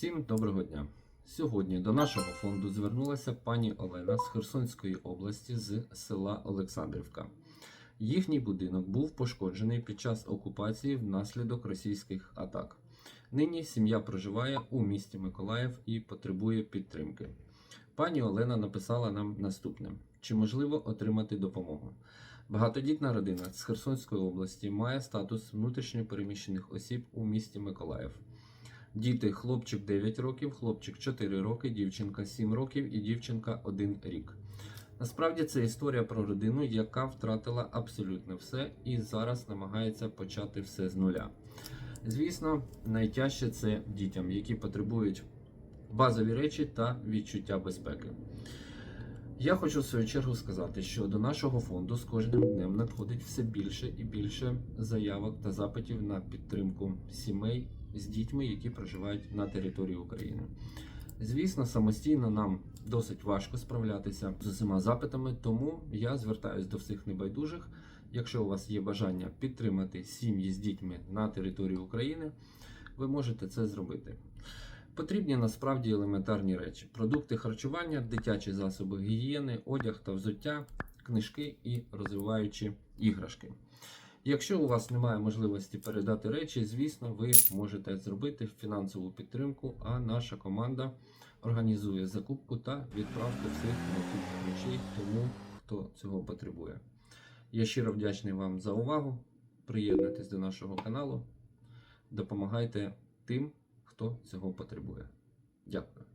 Всім доброго дня! Сьогодні до нашого фонду звернулася пані Олена з Херсонської області з села Олександрівка. Їхній будинок був пошкоджений під час окупації внаслідок російських атак. Нині сім'я проживає у місті Миколаїв і потребує підтримки. Пані Олена написала нам наступне: чи можливо отримати допомогу? Багатодітна родина з Херсонської області має статус внутрішньо переміщених осіб у місті Миколаїв. Діти хлопчик 9 років, хлопчик 4 роки, дівчинка 7 років і дівчинка 1 рік. Насправді це історія про родину, яка втратила абсолютно все і зараз намагається почати все з нуля. Звісно, найтяжче це дітям, які потребують базові речі та відчуття безпеки. Я хочу в свою чергу сказати, що до нашого фонду з кожним днем надходить все більше і більше заявок та запитів на підтримку сімей з дітьми, які проживають на території України. Звісно, самостійно нам досить важко справлятися з усіма запитами, тому я звертаюся до всіх небайдужих. Якщо у вас є бажання підтримати сім'ї з дітьми на території України, ви можете це зробити. Потрібні насправді елементарні речі: продукти харчування, дитячі засоби гігієни, одяг та взуття, книжки і розвиваючі іграшки. Якщо у вас немає можливості передати речі, звісно, ви можете зробити фінансову підтримку, а наша команда організує закупку та відправку всіх необхідних речей тому, хто цього потребує. Я щиро вдячний вам за увагу. Приєднуйтесь до нашого каналу, допомагайте тим, хто цього потребує. Дякую.